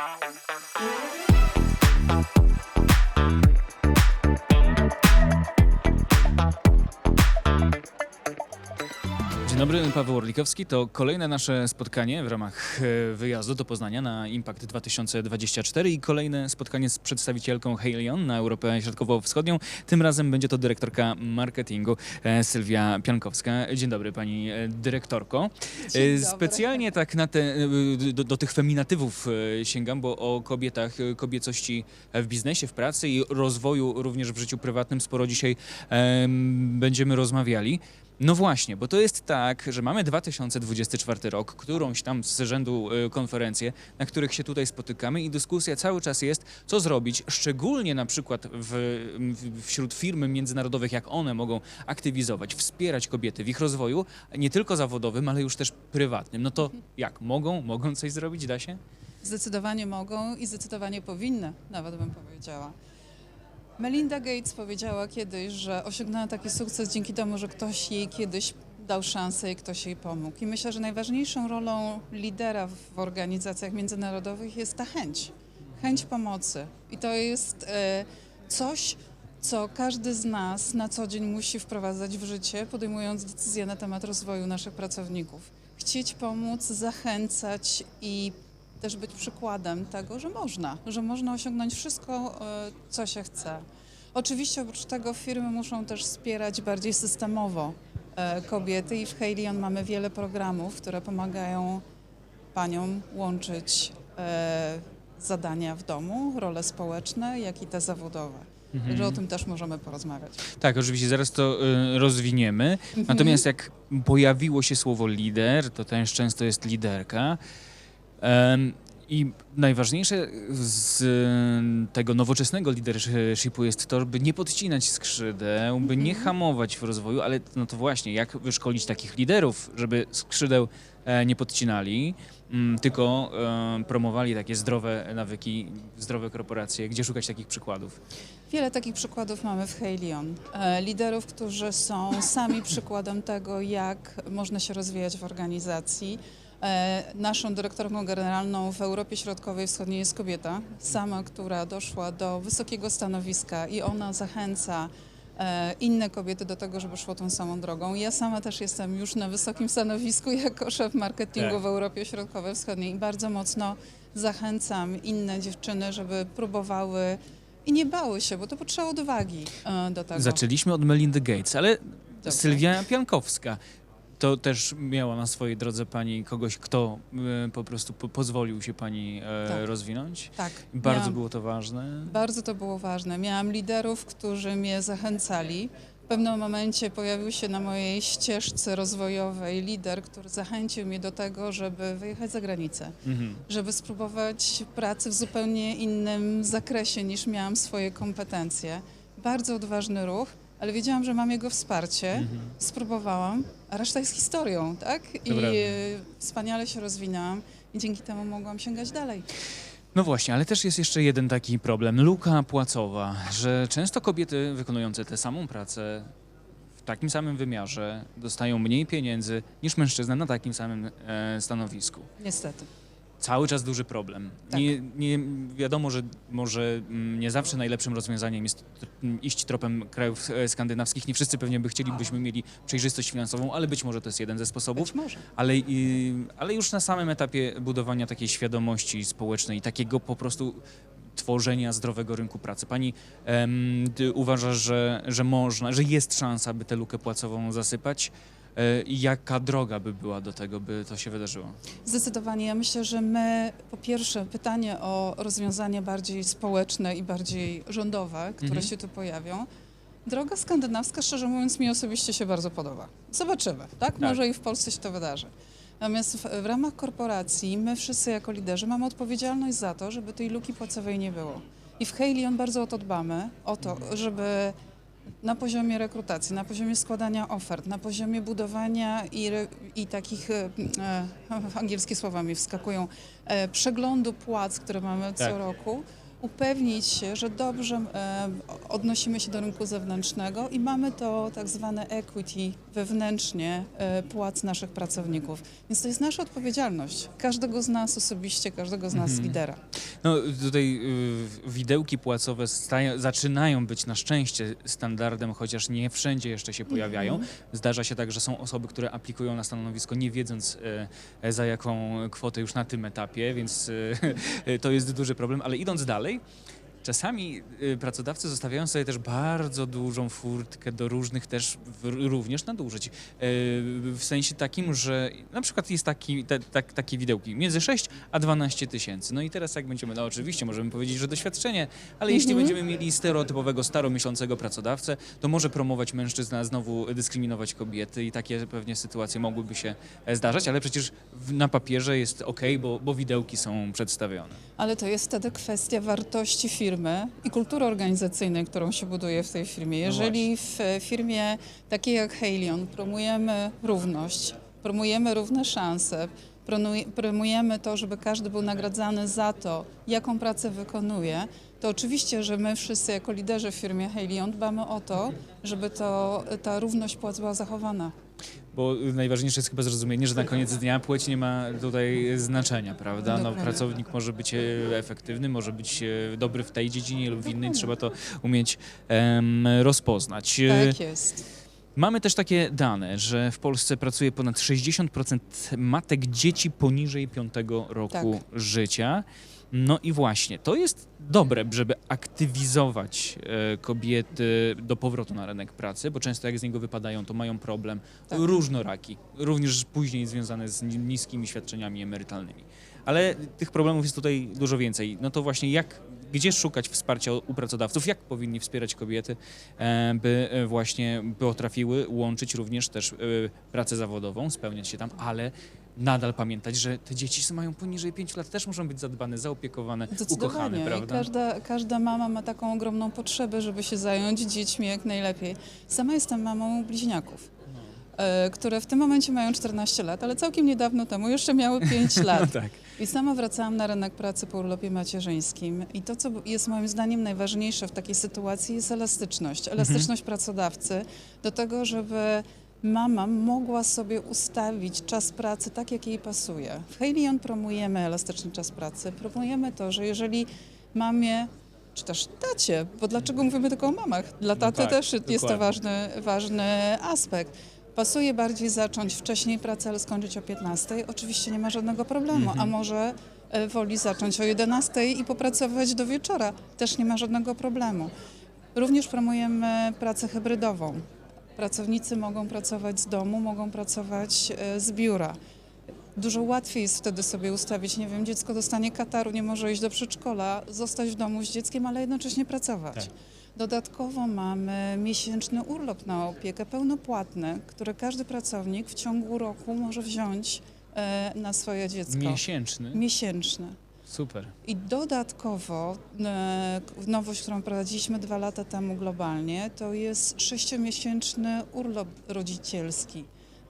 Thank you. Dobry, Paweł Orlikowski. To kolejne nasze spotkanie w ramach e, wyjazdu do Poznania na Impact 2024 i kolejne spotkanie z przedstawicielką Halion na Europę Środkowo-Wschodnią. Tym razem będzie to dyrektorka marketingu e, Sylwia Piankowska. Dzień dobry pani e, dyrektorko. Dzień E, dobry. Specjalnie tak na te, do, do tych feminatywów sięgam, bo o kobietach, kobiecości w biznesie, w pracy i rozwoju również w życiu prywatnym sporo dzisiaj em, będziemy rozmawiali. No właśnie, bo to jest tak, że mamy 2024 rok, którąś tam z rzędu e, konferencje, na których się tutaj spotykamy i dyskusja cały czas jest, co zrobić, szczególnie na przykład w, w, wśród firm międzynarodowych, jak one mogą aktywizować, wspierać kobiety w ich rozwoju, nie tylko zawodowym, ale już też prywatnym. No to jak, mogą, mogą coś zrobić, da się? Zdecydowanie mogą i zdecydowanie powinny, nawet bym powiedziała. Melinda Gates powiedziała kiedyś, że osiągnęła taki sukces dzięki temu, że ktoś jej kiedyś dał szansę i ktoś jej pomógł. I myślę, że najważniejszą rolą lidera w organizacjach międzynarodowych jest ta chęć. Chęć pomocy. I to jest e, coś, co każdy z nas na co dzień musi wprowadzać w życie, podejmując decyzje na temat rozwoju naszych pracowników. Chcieć pomóc, zachęcać i też być przykładem tego, że można, że można osiągnąć wszystko, e, co się chce. Oczywiście oprócz tego firmy muszą też wspierać bardziej systemowo e, kobiety i w Halion mamy wiele programów, które pomagają paniom łączyć e, zadania w domu, role społeczne, jak i te zawodowe. Także o tym też możemy porozmawiać. Tak, oczywiście zaraz to y, rozwiniemy. Natomiast jak pojawiło się słowo lider, to też często jest liderka. I najważniejsze z tego nowoczesnego leadershipu jest to, by nie podcinać skrzydeł, by nie hamować w rozwoju, ale no to właśnie, jak wyszkolić takich liderów, żeby skrzydeł e, nie podcinali, mm, tylko promowali takie zdrowe nawyki, zdrowe korporacje. Gdzie szukać takich przykładów? Wiele takich przykładów mamy w Halion. E, liderów, którzy są sami przykładem tego, jak można się rozwijać w organizacji. E, naszą dyrektorką generalną w Europie Środkowej i Wschodniej jest kobieta, sama, która doszła do wysokiego stanowiska i ona zachęca e, inne kobiety do tego, żeby szło tą samą drogą. Ja sama też jestem już na wysokim stanowisku jako szef marketingu Tak. w Europie Środkowej i Wschodniej i bardzo mocno zachęcam inne dziewczyny, żeby próbowały i nie bały się, bo to potrzeba odwagi e, do tego. Zaczęliśmy od Melindy Gates, ale Dobrze. Sylwia Piankowska. To też miała na swojej drodze pani kogoś, kto e, po prostu po, pozwolił się pani e, Tak. rozwinąć. Tak. Bardzo miałam- było to ważne. Bardzo to było ważne. Miałam liderów, którzy mnie zachęcali. W pewnym momencie pojawił się na mojej ścieżce rozwojowej lider, który zachęcił mnie do tego, żeby wyjechać za granicę, Mhm. żeby spróbować pracy w zupełnie innym zakresie niż miałam swoje kompetencje. Bardzo odważny ruch, ale wiedziałam, że mam jego wsparcie. Mhm. Spróbowałam, a reszta jest historią, tak? I e, wspaniale się rozwinęłam i dzięki temu mogłam sięgać dalej. No właśnie, ale też jest jeszcze jeden taki problem. Luka płacowa, że często kobiety wykonujące tę samą pracę w takim samym wymiarze dostają mniej pieniędzy niż mężczyzna na takim samym e, stanowisku. Niestety. Cały czas duży problem. Tak. Nie, nie wiadomo, że może mm, nie zawsze najlepszym rozwiązaniem jest mm, iść tropem krajów e, skandynawskich. Nie wszyscy pewnie by chcielibyśmy mieli przejrzystość finansową, ale być może to jest jeden ze sposobów. Być może. Ale, i- ale już na samym etapie budowania takiej świadomości społecznej, takiego po prostu tworzenia zdrowego rynku pracy. Pani ty uważa, że, że można, że jest szansa, by tę lukę płacową zasypać? I jaka droga by była do tego, by to się wydarzyło? Zdecydowanie. Ja myślę, że my, po pierwsze, pytanie o rozwiązania bardziej społeczne i bardziej rządowe, które Mhm. się tu pojawią. Droga skandynawska, szczerze mówiąc, mi osobiście się bardzo podoba. Zobaczymy, tak? Może i w Polsce się to wydarzy. Natomiast w, w ramach korporacji my wszyscy jako liderzy mamy odpowiedzialność za to, żeby tej luki płacowej nie było. I w Halion bardzo o to dbamy, o to, żeby na poziomie rekrutacji, na poziomie składania ofert, na poziomie budowania i, i takich, e, e, angielskie słowa mi wskakują, e, przeglądu płac, które mamy Tak. co roku, upewnić się, że dobrze e, odnosimy się do rynku zewnętrznego i mamy to tak zwane equity wewnętrznie e, płac naszych pracowników. Więc to jest nasza odpowiedzialność. Każdego z nas osobiście, każdego z nas Mhm. lidera. No tutaj y, widełki płacowe stają, zaczynają być na szczęście standardem, chociaż nie wszędzie jeszcze się pojawiają. Mhm. Zdarza się tak, że są osoby, które aplikują na stanowisko nie wiedząc e, za jaką kwotę już na tym etapie, więc e, to jest duży problem, ale idąc dalej, Okay. Czasami y, pracodawcy zostawiają sobie też bardzo dużą furtkę do różnych też w- również nadużyć. Y, W sensie takim, że na przykład jest taki, te, tak, takie widełki między 6 a 12 tysięcy. No i teraz jak będziemy, no oczywiście możemy powiedzieć, że doświadczenie, ale jeśli Mhm. będziemy mieli stereotypowego, staromyślącego pracodawcę, to może promować mężczyzn, a znowu dyskryminować kobiety i takie pewnie sytuacje mogłyby się e, zdarzać, ale przecież na papierze jest ok, bo, bo widełki są przedstawione. Ale to jest wtedy kwestia wartości firmy i kultury organizacyjnej, którą się buduje w tej firmie. Jeżeli w e, firmie takiej jak Halion promujemy równość, promujemy równe szanse, promujemy to, żeby każdy był nagradzany za to, jaką pracę wykonuje, to oczywiście, że my wszyscy jako liderzy w firmie Halion dbamy o to, żeby to, ta równość płac była zachowana. Bo najważniejsze jest chyba zrozumienie, że na koniec dnia płeć nie ma tutaj znaczenia, prawda? No, pracownik może być e, efektywny, może być e, dobry w tej dziedzinie lub w innej, trzeba to umieć em, rozpoznać. E, Tak jest. Mamy też takie dane, że w Polsce pracuje ponad 60% matek dzieci poniżej 5 roku życia. No i właśnie, to jest dobre, żeby aktywizować e, kobiety do powrotu na rynek pracy, bo często jak z niego wypadają, to mają problem Tak. różnoraki, również później związane z ni- niskimi świadczeniami emerytalnymi. Ale tych problemów jest tutaj dużo więcej. No to właśnie jak, gdzie szukać wsparcia u pracodawców, jak powinni wspierać kobiety, e, by e, właśnie potrafiły łączyć również też e, pracę zawodową, spełniać się tam, ale nadal pamiętać, że te dzieci mają poniżej 5 lat, też muszą być zadbane, zaopiekowane, ukochane, Zdecydowanie. I prawda? każda, każda mama ma taką ogromną potrzebę, żeby się zająć dziećmi jak najlepiej. Sama jestem mamą bliźniaków, które w tym momencie mają 14 lat, ale całkiem niedawno temu jeszcze miały 5 lat. tak. I sama wracałam na rynek pracy po urlopie macierzyńskim. I to, co jest moim zdaniem najważniejsze w takiej sytuacji, jest elastyczność. Elastyczność pracodawcy do tego, żeby mama mogła sobie ustawić czas pracy tak, jak jej pasuje. W Halion promujemy elastyczny czas pracy. Promujemy to, że jeżeli mamie czy też tacie, bo dlaczego mówimy tylko o mamach? Dla No taty tak, też jest to dokładnie. ważny, ważny aspekt. Pasuje bardziej zacząć wcześniej pracę, ale skończyć o 15. Oczywiście nie ma żadnego problemu. Mhm. A może e, woli zacząć o 11 i popracować do wieczora. Też nie ma żadnego problemu. Również promujemy pracę hybrydową. Pracownicy mogą pracować z domu, mogą pracować e, z biura. Dużo łatwiej jest wtedy sobie ustawić, nie wiem, dziecko dostanie kataru, nie może iść do przedszkola, zostać w domu z dzieckiem, ale jednocześnie pracować. Tak. Dodatkowo mamy miesięczny urlop na opiekę pełnopłatny, który każdy pracownik w ciągu roku może wziąć e, na swoje dziecko. Miesięczny, Miesięczny. super. I dodatkowo e, nowość, którą prowadziliśmy dwa lata temu globalnie, to jest sześciomiesięczny urlop rodzicielski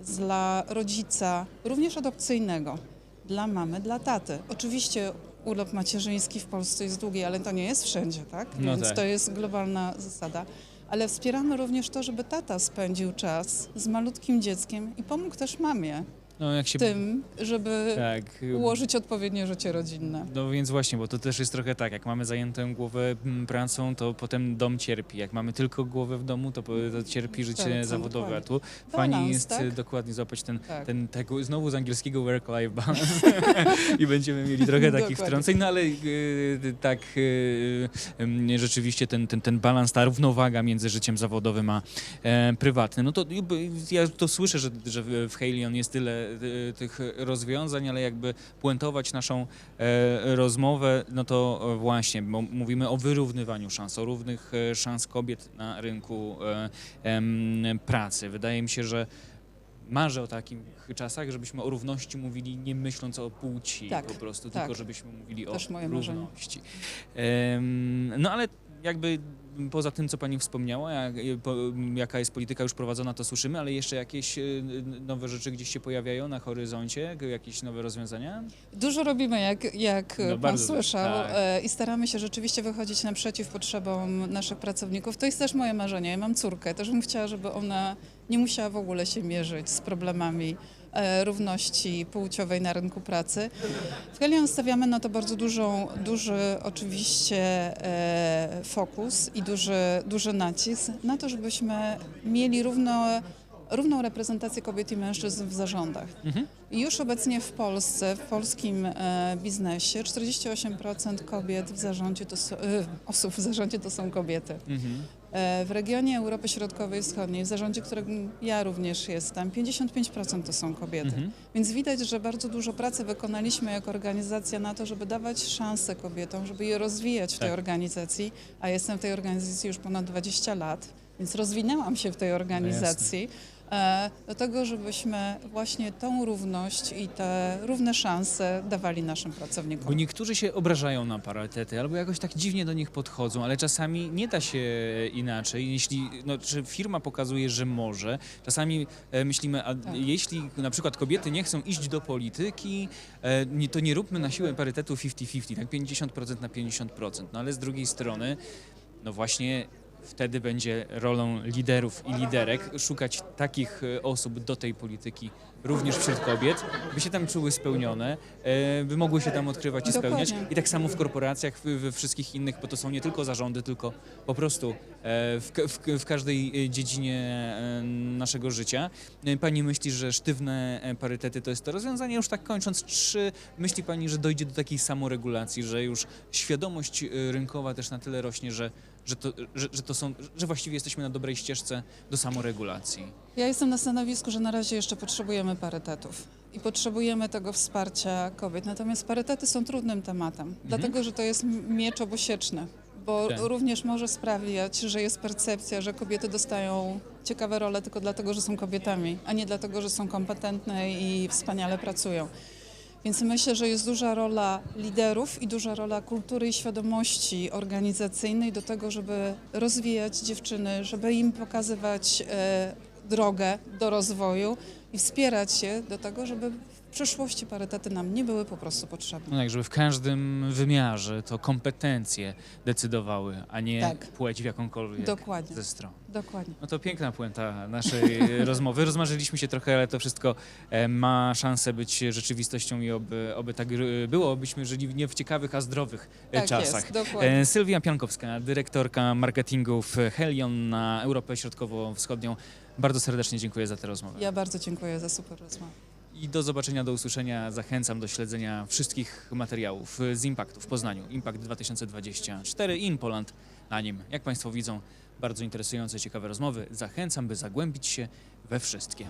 dla rodzica, również adopcyjnego, dla mamy, dla taty. Oczywiście urlop macierzyński w Polsce jest długi, ale to nie jest wszędzie, tak? No Więc tak. to jest globalna zasada. Ale wspieramy również to, żeby tata spędził czas z malutkim dzieckiem i pomógł też mamie No jak się... tym, żeby tak, ułożyć odpowiednie życie rodzinne. No więc właśnie, bo to też jest trochę tak, jak mamy zajętą głowę mm, pracą, to potem dom cierpi. Jak mamy tylko głowę w domu, to, to cierpi życie Tak, zawodowe. A tu fajnie jest tak? dokładnie złapać ten, Tak. ten tego, znowu z angielskiego work-life balance i będziemy mieli trochę takich wtrąceń, no ale e, tak em, rzeczywiście ten, ten, ten balans, ta równowaga między życiem zawodowym a e, prywatnym. No to ja to słyszę, że, że w Halion jest tyle tych rozwiązań, ale jakby puentować naszą e, rozmowę, no to e, właśnie, bo mówimy o wyrównywaniu szans, o równych e, szans kobiet na rynku e, pracy. Wydaje mi się, że marzę o takich czasach, żebyśmy o równości mówili nie myśląc o płci Tak, po prostu, tak. tylko żebyśmy mówili Też o marzenie. równości. Em, no ale jakby poza tym, co pani wspomniała, jak, po, jaka jest polityka już prowadzona, to słyszymy, ale jeszcze jakieś e, nowe rzeczy gdzieś się pojawiają na horyzoncie, jakieś nowe rozwiązania? Dużo robimy, jak, jak No pan słyszał, tak. e, i staramy się rzeczywiście wychodzić naprzeciw potrzebom naszych pracowników. To jest też moje marzenie. Ja mam córkę, też bym chciała, żeby ona nie musiała w ogóle się mierzyć z problemami równości płciowej na rynku pracy. W Helion stawiamy na to bardzo dużą, duży oczywiście e, fokus i duży, duży nacisk na to, żebyśmy mieli równo, równą reprezentację kobiet i mężczyzn w zarządach. Mhm. Już obecnie w Polsce, w polskim e, biznesie 48% kobiet w zarządzie to e, osób w zarządzie to są kobiety. Mhm. E, w regionie Europy Środkowej i Wschodniej, w zarządzie, którym ja również jestem, 55% to są kobiety. Mhm. Więc widać, że bardzo dużo pracy wykonaliśmy jako organizacja na to, żeby dawać szansę kobietom, żeby je rozwijać w tej Tak. organizacji, a jestem w tej organizacji już ponad 20 lat, więc rozwinęłam się w tej organizacji. e, Do tego, żebyśmy właśnie tą równość i te równe szanse dawali naszym pracownikom. Bo niektórzy się obrażają na parytety albo jakoś tak dziwnie do nich podchodzą, ale czasami nie da się inaczej. Jeśli no, czy firma pokazuje, że może, czasami e, myślimy, a Tak. jeśli na przykład kobiety nie chcą iść do polityki, e, nie, to nie róbmy na siłę parytetu 50-50, tak 50% na 50%. No ale z drugiej strony, no właśnie wtedy będzie rolą liderów i liderek szukać takich e, osób do tej polityki, również wśród kobiet, by się tam czuły spełnione, e, by mogły się tam odkrywać i spełniać. I tak samo w korporacjach, we wszystkich innych, bo to są nie tylko zarządy, tylko po prostu e, w, w, w każdej dziedzinie naszego życia. Pani myśli, że sztywne parytety to jest to rozwiązanie? Już tak kończąc, czy myśli Pani, że dojdzie do takiej samoregulacji, że już świadomość rynkowa też na tyle rośnie, że, że, to, że, że to są, że właściwie jesteśmy na dobrej ścieżce do samoregulacji? Ja jestem na stanowisku, że na razie jeszcze potrzebujemy parytetów i potrzebujemy tego wsparcia kobiet. Natomiast parytety są trudnym tematem, dlatego że to jest miecz obosieczny, bo Tak. również może sprawiać, że jest percepcja, że kobiety dostają ciekawe role tylko dlatego, że są kobietami, a nie dlatego, że są kompetentne i wspaniale pracują. Więc myślę, że jest duża rola liderów i duża rola kultury i świadomości organizacyjnej do tego, żeby rozwijać dziewczyny, żeby im pokazywać e, drogę do rozwoju i wspierać je do tego, żeby w przyszłości parytety nam nie były po prostu potrzebne. No tak, żeby w każdym wymiarze to kompetencje decydowały, a nie Tak. płeć w jakąkolwiek Dokładnie. ze stron. Dokładnie. No to piękna puenta naszej rozmowy. Rozmarzyliśmy się trochę, ale to wszystko e, ma szansę być rzeczywistością i oby, oby tak e, było, obyśmy żyli nie w ciekawych, a zdrowych e, Tak czasach. jest, dokładnie. E, Sylwia Piankowska, dyrektorka marketingu w Helion na Europę Środkowo-Wschodnią. Bardzo serdecznie dziękuję za tę rozmowę. Ja bardzo dziękuję za super rozmowę. I do zobaczenia, do usłyszenia. Zachęcam do śledzenia wszystkich materiałów z Impactu w Poznaniu. Impact 2024 in Poland na nim. Jak Państwo widzą, bardzo interesujące, ciekawe rozmowy. Zachęcam, by zagłębić się we wszystkie.